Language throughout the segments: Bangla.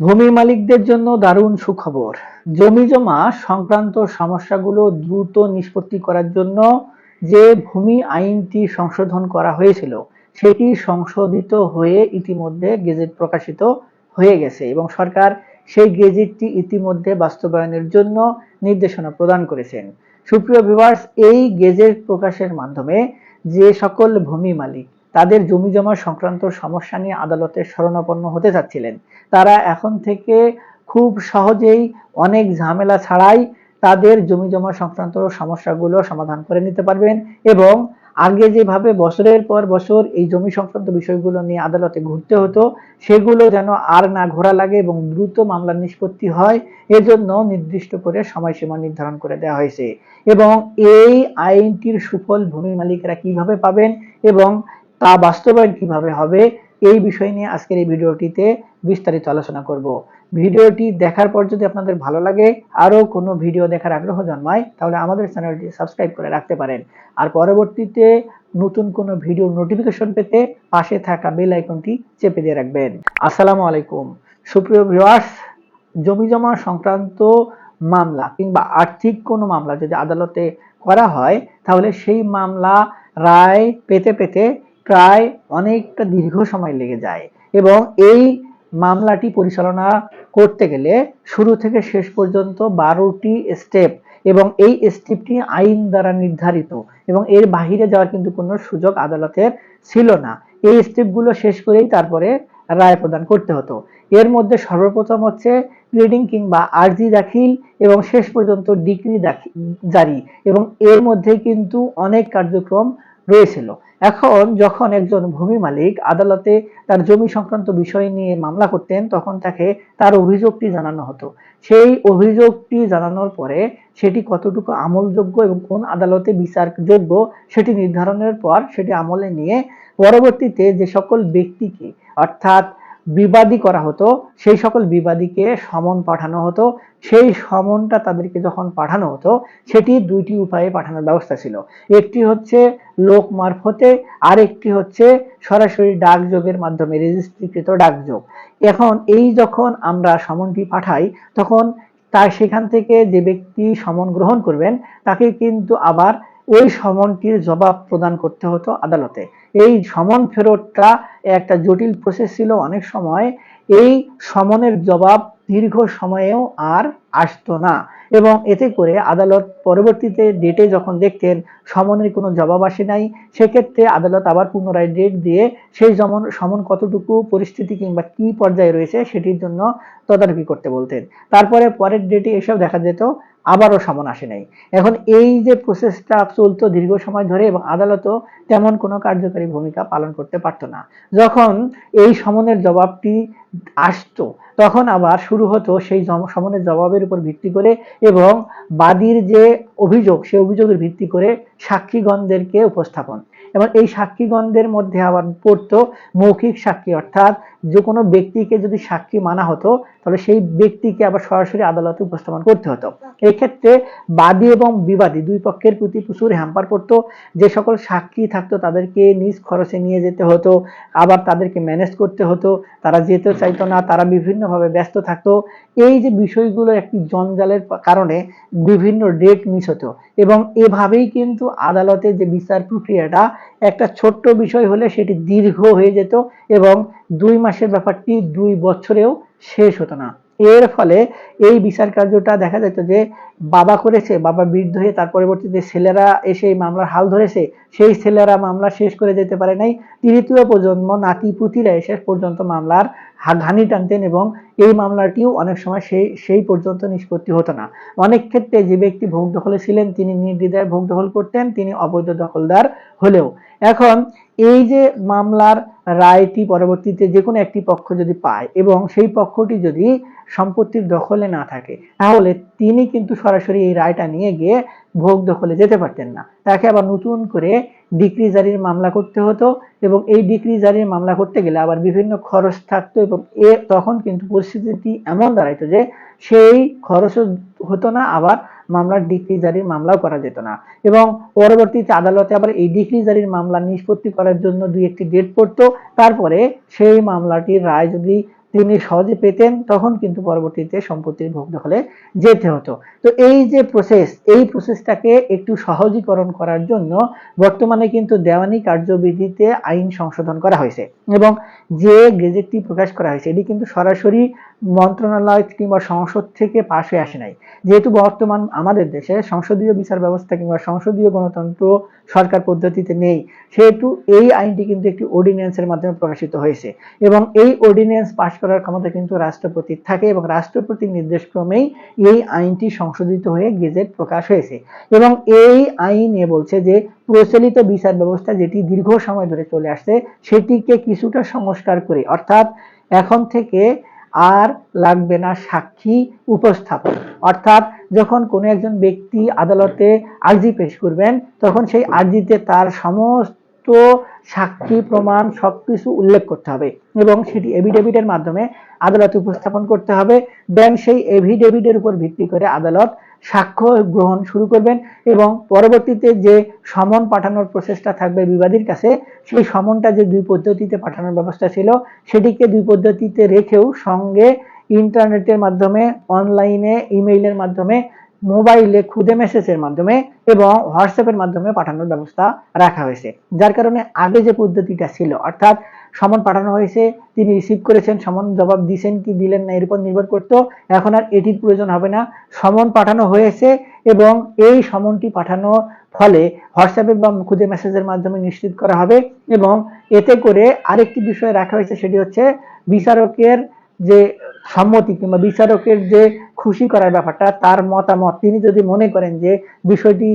ভূমি মালিকদের জন্য দারুণ সুখবর। জমি জমা সংক্রান্ত সমস্যাগুলো দ্রুত নিষ্পত্তি করার জন্য যে ভূমি আইনটি সংশোধন করা হয়েছিল, সেটি সংশোধিত হয়ে ইতিমধ্যে গেজেট প্রকাশিত হয়ে গেছে এবং সরকার সেই গেজেটটি ইতিমধ্যে বাস্তবায়নের জন্য নির্দেশনা প্রদান করেছেন। সুপ্রিয় ভিভার্স এই গেজেট প্রকাশের মাধ্যমে যে সকল ভূমি মালিক তাদের জমি জমা সংক্রান্ত সমস্যা নিয়ে আদালতে শরণাপন্ন হতে চাচ্ছিলেন। তারা এখন থেকে খুব সহজেই অনেক ঝামেলা ছাড়াই তাদের জমি জমা সংক্রান্ত সমস্যাগুলো সমাধান করে নিতে পারবেন এবং আগে যেভাবে বছরের পর বছর এই জমি সংক্রান্ত বিষয়গুলো নিয়ে আদালতে ঘুরতে হতো, সেগুলো যেন আর না ঘোরা লাগে এবং দ্রুত মামলার নিষ্পত্তি হয়, এজন্য নির্দিষ্ট করে সময়সীমা নির্ধারণ করে দেওয়া হয়েছে। এবং এই আইনটির সুফল ভূমি মালিকেরা কীভাবে পাবেন এবং তা বাস্তবায়ন কীভাবে হবে? এই বিষয় নিয়ে আজকের এই ভিডিওটিতে বিস্তারিত আলোচনা করব। ভিডিওটি দেখার পর যদি আপনাদের ভালো লাগে, আরও কোনো ভিডিও দেখার আগ্রহ জন্মায়, তাহলে আমাদের চ্যানেলটি সাবস্ক্রাইব করে রাখতে পারেন। আর পরবর্তীতে নতুন কোনো ভিডিও নোটিফিকেশন পেতে পাশে থাকা বেল আইকনটি চেপে দিয়ে রাখবেন। আসসালামু আলাইকুম। সুপ্রিয় ভিউয়ার্স, জমি জমা সংক্রান্ত মামলা কিংবা আর্থিক কোনো মামলা যদি আদালতে করা হয়, তাহলে সেই মামলা রায় পেতে পেতে প্রায় অনেকটা দীর্ঘ সময় লেগে যায়। এবং এই মামলাটি পরিচালনা করতে গেলে শুরু থেকে শেষ পর্যন্ত বারোটি স্টেপ এবং এই স্টেপটি আইন দ্বারা নির্ধারিত এবং এর বাহিরে যাওয়ার কিন্তু কোনো সুযোগ আদালতের ছিল না। এই স্টেপগুলো শেষ করেই তারপরে রায় প্রদান করতে হতো। এর মধ্যে সর্বপ্রথম হচ্ছে প্লিডিং কিংবা আর্জি দাখিল এবং শেষ পর্যন্ত ডিগ্রি জারি এবং এর মধ্যে কিন্তু অনেক কার্যক্রম রয়েছিল এখন যখন একজন ভূমি মালিক আদালতে তার জমি সংক্রান্ত বিষয় নিয়ে মামলা করতেন, তখন তাকে তার অভিযোগটি জানানো হতো। সেই অভিযোগটি জানানোর পরে সেটি কতটুকু আমলযোগ্য এবং কোন আদালতে বিচারযোগ্য সেটি নির্ধারণের পর সেটি আমলে নিয়ে পরবর্তীতে যে সকল ব্যক্তিকে, অর্থাৎ বিবাদী করা হতো, সেই সকল বিবাদীকে সমন পাঠানো হতো। সেই সমনটা তাদেরকে যখন পাঠানো হতো, সেটি দুইটি উপায়ে পাঠানোর ব্যবস্থা ছিল। একটি হচ্ছে লোক মারফতে আর একটি হচ্ছে সরাসরি ডাকযোগের মাধ্যমে, রেজিস্ট্রিকৃত ডাকযোগ। এখন এই যখন আমরা সমনটি পাঠাই, তখন তার সেখান থেকে যে ব্যক্তি সমন গ্রহণ করবেন, তাকে কিন্তু আবার ওই সমনটির জবাব প্রদান করতে হতো আদালতে। এই সমন ফেরতটা একটা জটিল প্রসেস ছিল অনেক সময়। এই সমনের জবাব দীর্ঘ সময়েও আর আসতো না। এবং এতে করে আদালত পরবর্তীতে ডেটে যখন দেখতেন সমনের কোনো জবাব আসে নাই, সেক্ষেত্রে আদালত আবার পুনরায় ডেট দিয়ে সেই সমন সমন কতটুকু, পরিস্থিতি কিংবা কি পর্যায়ে রয়েছে সেটির জন্য তদারকি করতে বলতেন। তারপরে পরের ডেটে এসব দেখা যেত আবারও সমন আসে নাই। এখন এই যে প্রসেসটা চলতো দীর্ঘ সময় ধরে এবং আদালতও তেমন কোনো কার্যকারী ভূমিকা পালন করতে পারতো না। যখন এই সমনের জবাবটি আসতো, তখন আবার শুরু হতো সেই সমনের জবাবের উপর ভিত্তি করে এবং বাদীর যে অভিযোগ, সে অভিযোগের ভিত্তি করে সাক্ষীগণদেরকে উপস্থাপন। এবং এই সাক্ষীগণদের মধ্যে আবার পড়তো মৌখিক সাক্ষী, অর্থাৎ যে কোনো ব্যক্তিকে যদি সাক্ষী মানা হতো, তাহলে সেই ব্যক্তিকে আবার সরাসরি আদালতে উপস্থাপন করতে হতো। এক্ষেত্রে বাদী এবং বিবাদী দুই পক্ষের প্রতি প্রচুর হ্যাম্পার পড়তো যে সকল সাক্ষী থাকতো, তাদেরকে নিজ খরচে নিয়ে যেতে হতো, আবার তাদেরকে ম্যানেজ করতে হতো। তারা যেতে চাইতো না, তারা বিভিন্নভাবে ব্যস্ত থাকতো। এই যে বিষয়গুলো একটি জঞ্জালের কারণে বিভিন্ন ডেট মিস হতো। এবং এভাবেই কিন্তু আদালতে যে বিচার প্রক্রিয়াটা, একটা ছোট্ট বিষয় হলে সেটি দীর্ঘ হয়ে যেত এবং দুই মাসের ব্যাপারটি দুই বছরেও শেষ হতো না। এর ফলে এই বিচার কার্যটা দেখা যেত যে, বাবা করেছে, বাবা বৃদ্ধ হয়ে তার পরবর্তীতে ছেলেরা এসে এই মামলার হাল ধরেছে, সেই ছেলেরা মামলা শেষ করে যেতে পারে নাই। তৃতীয় প্রজন্ম নাতি পুতিরা এসে পর্যন্ত মামলার ঘানি টানতেন এবং এই মামলাটিও অনেক সময় সেই সেই পর্যন্ত নিষ্পত্তি হতো না। অনেক ক্ষেত্রে যে ব্যক্তি ভোগ দখলে ছিলেন, তিনি নির্দ্বিধায় ভোগ দখল করতেন, তিনি অবৈধ দখলদার হলেও। এখন এই যে মামলার রায়টি পরবর্তীতে যে কোনো একটি পক্ষ যদি পায় এবং সেই পক্ষটি যদি সম্পত্তির দখলে না থাকে, তাহলে তিনি কিন্তু সরাসরি এই রায়টা নিয়ে গিয়ে ভোগ দখলে যেতে পারতেন না। তাকে আবার নতুন করে ডিক্রি জারির মামলা করতে হতো এবং এই ডিক্রি জারির মামলা করতে গেলে আবার বিভিন্ন খরচ থাকতো এবং এ তখন কিন্তু পরিস্থিতি এমন দাঁড়াইতো যে সেই খরচও হতো না, আবার মামলার ডিক্রি জারির মামলাও করা যেত না। এবং পরবর্তীতে আদালতে আবার এই ডিক্রি জারির মামলা নিষ্পত্তি করার জন্য দুই একটি ডেট পড়তো। তারপরে সেই মামলাটির রায় যদি তিনি সহজে পেতেন, তখন কিন্তু পরবর্তীতে সম্পত্তির ভোগ দখলে যেতে হতো। তো এই যে প্রসেস এই প্রসেসটাকে একটু সহজীকরণ করার জন্য বর্তমানে কিন্তু দেওয়ানি কার্যবিধিতে আইন সংশোধন করা হয়েছে। এবং যে গেজেটটি প্রকাশ করা হয়েছে, এটি কিন্তু সরাসরি মন্ত্রণালয় কিংবা সংসদ থেকে পাশ আসে নাই। যেহেতু বর্তমান আমাদের দেশে সংসদীয় বিচার ব্যবস্থা কিংবা সংসদীয় গণতন্ত্র সরকার পদ্ধতিতে নেই, সেহেতু এই আইনটি কিন্তু একটি অর্ডিন্যান্সের মাধ্যমে প্রকাশিত হয়েছে। এবং এই অর্ডিন্যান্স পাশ করার ক্ষমতা কিন্তু রাষ্ট্রপতির থাকে এবং রাষ্ট্রপতির নির্দেশক্রমেই এই আইনটি সংশোধিত হয়ে গেজেট প্রকাশ হয়েছে। এবং এই আইনে বলছে যে প্রচলিত বিচার ব্যবস্থা যেটি দীর্ঘ সময় ধরে চলে আসছে, সেটিকে কিছুটা সংস্কার করে, অর্থাৎ এখন থেকে আর লাগবে না সাক্ষী উপস্থাপন। অর্থাৎ যখন কোনো একজন ব্যক্তি আদালতে আর্জি পেশ করবেন, তখন সেই আর্জিতে তার সমস্ত সাক্ষী প্রমাণ সব কিছু উল্লেখ করতে হবে এবং সেটি এভিডেভিটের মাধ্যমে আদালতে উপস্থাপন করতে হবে। দেন সেই এভিডেভিটের উপর ভিত্তি করে আদালত সাক্ষ্য গ্রহণ শুরু করবেন এবং পরবর্তীতে যে সমন পাঠানোর প্রসেসটা থাকবে বিবাদীর কাছে, সেই সমনটা যে দুই পদ্ধতিতে পাঠানোর ব্যবস্থা ছিল, সেটিকে দুই পদ্ধতিতে রেখেও সঙ্গে ইন্টারনেটের মাধ্যমে, অনলাইনে, ইমেইলের মাধ্যমে, মোবাইলে খুদে মেসেজের মাধ্যমে এবং হোয়াটসঅ্যাপের মাধ্যমে পাঠানোর ব্যবস্থা রাখা হয়েছে। যার কারণে আগে যে পদ্ধতিটা ছিল, অর্থাৎ সমন পাঠানো হয়েছে, তিনি রিসিভ করেছেন, সমন জবাব দিছেন কি দিলেন না, এর উপর নির্ভর করতো। এখন আর এটির প্রয়োজন হবে না। সমন পাঠানো হয়েছে এবং এই সমনটি পাঠানোর ফলে হোয়াটসঅ্যাপে বা খুদে মেসেজের মাধ্যমে নিশ্চিত করা হবে এবং এতে করে আরেকটি বিষয় রাখা হয়েছে, সেটি হচ্ছে বিচারকের যে সম্মতি কিংবা বিচারকের যে খুশি করার ব্যাপারটা, তার মতামত। তিনি যদি মনে করেন যে বিষয়টি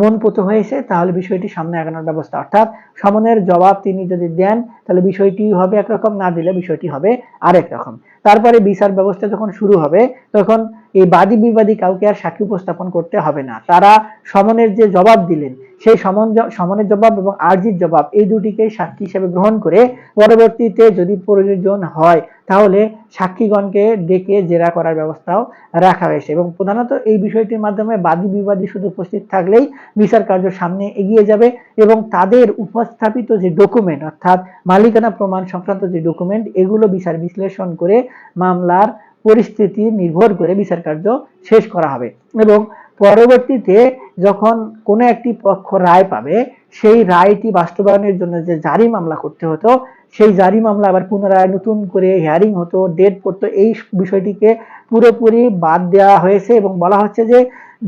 মনপুত হয়েছে, তাহলে বিষয়টি সামনে আগানোর ব্যবস্থা। অর্থাৎ সমনের জবাব তিনি যদি দেন, তাহলে বিষয়টি হবে একরকম, না দিলে বিষয়টি হবে আরেক রকম। তারপরে বিচার ব্যবস্থা যখন শুরু হবে, তখন এই বাদী বিবাদী কাউকে আর সাক্ষী উপস্থাপন করতে হবে না। তারা সমনের যে জবাব দিলেন সেই সমন সমনের জবাব এবং আর্জির জবাব এই দুটিকে সাক্ষী হিসেবে গ্রহণ করে পরবর্তীতে যদি প্রয়োজন হয়, তাহলে সাক্ষীগণকে ডেকে জেরা করার ব্যবস্থাও রাখা হয়েছে। এবং প্রধানত এই বিষয়টির মাধ্যমে বাদী বিবাদী শুধু উপস্থিত থাকলেই বিচার কার্য সামনে এগিয়ে যাবে এবং তাদের উপস্থাপিত যে ডকুমেন্ট অর্থাৎ মালিকানা প্রমাণ সংক্রান্ত যে ডকুমেন্ট এগুলো বিচার বিশ্লেষণ করে মামলার পরিস্থিতি নির্ভর করে বিচার কার্য শেষ করা হবে। এবং পরবর্তীতে যখন কোনো একটি পক্ষ রায় পাবে, সেই রায়টি বাস্তবায়নের জন্য যে জারি মামলা করতে হতো, সেই জারি মামলা আবার পুনরায় নতুন করে হিয়ারিং হতো ডেট পড়তো, এই বিষয়টিকে পুরোপুরি বাদ দেওয়া হয়েছে এবং বলা হচ্ছে যে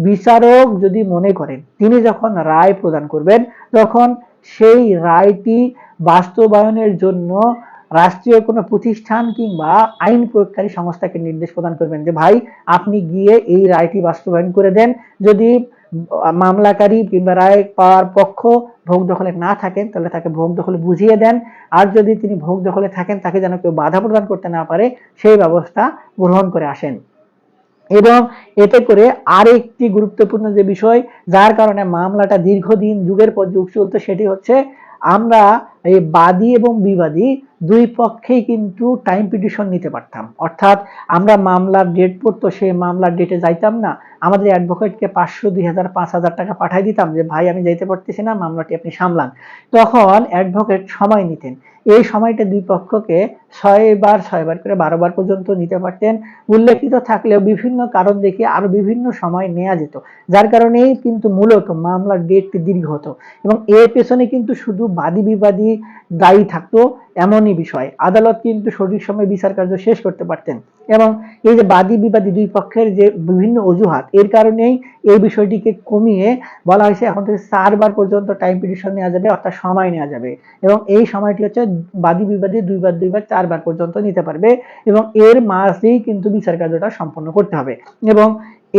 বিচারক যদি মনে করেন তিনি যখন রায় প্রদান করবেন, তখন সেই রায়টি বাস্তবায়নের জন্য রাষ্ট্রীয় কোনো প্রতিষ্ঠান কিংবা আইন প্রয়োগকারী সংস্থাকে নির্দেশ প্রদান করবেন যে, ভাই, আপনি গিয়ে এই রায়টি বাস্তবায়ন করে দেন। যদি মামলাকারী কিংবা রায় পাওয়ার পক্ষ ভোগ দখলে না থাকেন, তাহলে তাকে ভোগ দখলে বুঝিয়ে দেন। আর যদি তিনি ভোগ দখলে থাকেন, তাকে যেন কেউ বাধা প্রদান করতে না পারে, সেই ব্যবস্থা গ্রহণ করে আসেন। এবং এতে করে আরেকটি গুরুত্বপূর্ণ যে বিষয়, যার কারণে মামলাটা দীর্ঘদিন যুগের পর যুগ চলতো সেটি হচ্ছে আমরা এই বাদী এবং বিবাদী দুই পক্ষেই কিন্তু টাইম পিটিশন নিতে পারতাম। অর্থাৎ আমরা মামলার ডেট পড়তো, সেই মামলার ডেটে যাইতাম না। আমাদের অ্যাডভোকেটকে পাঁচশো, দুই হাজার, পাঁচ হাজার টাকা পাঠাই দিতাম যে, ভাই, আমি যাইতে পারতেছি না, মামলাটি আপনি সামলান। তখন অ্যাডভোকেট সময় নিতেন। এই সময়টা দুই পক্ষকে ছয়বার ছয়বার করে বারো বার পর্যন্ত নিতে পারতেন। উল্লেখিত থাকলেও বিভিন্ন কারণ দেখে আরও বিভিন্ন সময় নেওয়া যেত, যার কারণেই কিন্তু মূলত মামলার ডেটটি দীর্ঘ হতো। এবং এর পেছনে কিন্তু শুধু বাদী বিবাদী দায়ী থাকতো এমনই বিষয়। আদালত কিন্তু সঠিক সময় বিচার কার্য শেষ করতে পারতেন। এবং এই যে বাদী বিবাদী দুই পক্ষের যে বিভিন্ন অজুহাত, এর কারণেই এই বিষয়টিকে কমিয়ে বলা হয়েছে, এখন থেকে চারবার পর্যন্ত টাইম পিটিশন নেওয়া যাবে, অর্থাৎ সময় নেওয়া যাবে। এবং এই সময়টি হচ্ছে বাদী বিবাদী দুইবার দুইবার চারবার পর্যন্ত নিতে পারবে এবং এর মাঝেই কিন্তু বিচার কার্যটা সম্পন্ন করতে হবে। এবং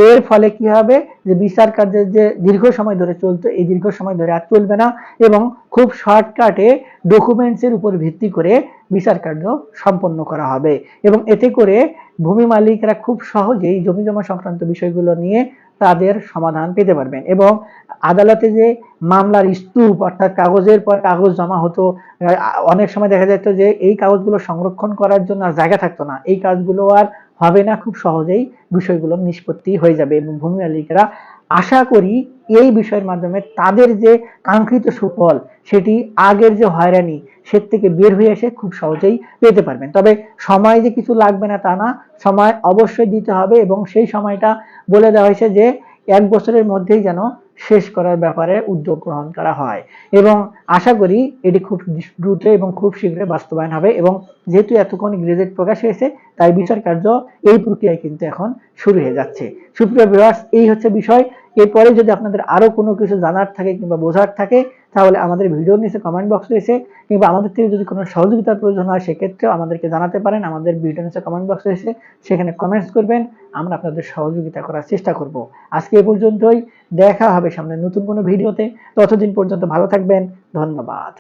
এর ফলে কি হবে? যে বিচার কার্যের যে দীর্ঘ সময় ধরে চলতো, এই দীর্ঘ সময় ধরে আর চলবে না এবং খুব শর্টকাটে ডকুমেন্টসের উপর ভিত্তি করে বিচার কার্য সম্পন্ন করা হবে। এবং এতে করে ভূমি মালিকরা খুব সহজেই জমি জমা সংক্রান্ত বিষয়গুলো নিয়ে তাদের সমাধান পেতে পারবেন। এবং আদালতে যে মামলার স্তূপ, অর্থাৎ কাগজের পর কাগজ জমা হতো, অনেক সময় দেখা যেত যে এই কাগজগুলো সংরক্ষণ করার জন্য আর জায়গা থাকতো না। এই কাজগুলো আর হবে না, খুব সহজেই বিষয়গুলো নিষ্পত্তি হয়ে যাবে এবং ভূমি মালিকেরা আশা করি এই বিষয়ের মাধ্যমে তাদের যে কাঙ্ক্ষিত সুফল, সেটি আগের যে হয়রানি, সে থেকে বের হয়ে এসে খুব সহজেই পেতে পারবেন। তবে সময় যে কিছু লাগবে না তা না, সময় অবশ্যই দিতে হবে এবং সেই সময়টা বলে দেওয়া হয়েছে যে এক বছরের মধ্যেই যেন শেষ করার ব্যাপারে উদ্যোগ গ্রহণ করা হয় এবং আশা করি এটি খুব দ্রুত এবং খুব শীঘ্রই বাস্তবায়ন হবে এবং যেহেতু এতক্ষণ গ্রেজেট প্রকাশ হয়েছে তাই বিচার কার্য এই প্রক্রিয়ায় কিন্তু এখন শুরু হয়ে যাচ্ছে। সুপ্রিয় ভিউয়ার্স এই হচ্ছে বিষয়। এরপরে যদি আপনাদের আরও কোনো কিছু জানার থাকে কিংবা বোঝার থাকে, তাহলে আমাদের ভিডিওর নিচে কমেন্ট বক্স রয়েছে। কিংবা আমাদের থেকে যদি কোনো সহযোগিতার প্রয়োজন হয়, সেক্ষেত্রেও আমাদেরকে জানাতে পারেন। আমাদের ভিডিও নিচে কমেন্ট বক্স রয়েছে। সেখানে কমেন্টস করবেন। আমরা আপনাদের সহযোগিতা করার চেষ্টা করব। আজকে এ পর্যন্তই। দেখা হবে সামনে নতুন কোনো ভিডিওতে ততদিন পর্যন্ত ভালো থাকবেন। ধন্যবাদ।